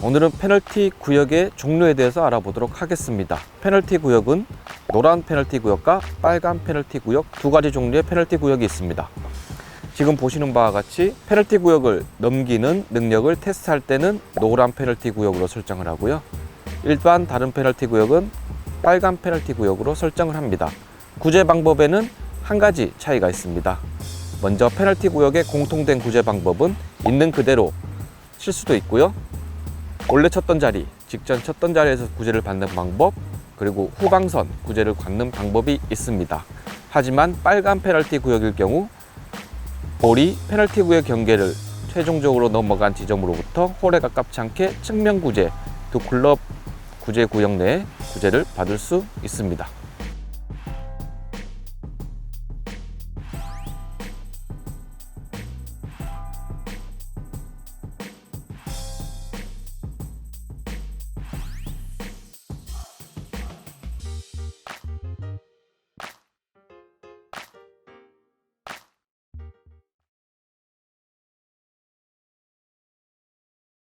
오늘은 페널티 구역의 종류에 대해서 알아보도록 하겠습니다. 페널티 구역은 노란 페널티 구역과 빨간 페널티 구역 두 가지 종류의 페널티 구역이 있습니다. 지금 보시는 바와 같이 페널티 구역을 넘기는 능력을 테스트할 때는 노란 페널티 구역으로 설정을 하고요. 일반 다른 페널티 구역은 빨간 페널티 구역으로 설정을 합니다. 구제 방법에는 한 가지 차이가 있습니다. 먼저 페널티 구역의 공통된 구제 방법은 있는 그대로 칠 수도 있고요. 원래 쳤던 자리, 직전 쳤던 자리에서 구제를 받는 방법, 그리고 후방선 구제를 받는 방법이 있습니다. 하지만 빨간 페널티 구역일 경우 볼이 페널티 구역 경계를 최종적으로 넘어간 지점으로부터 홀에 가깝지 않게 측면 구제, 두 클럽 구제 구역 내에 구제를 받을 수 있습니다.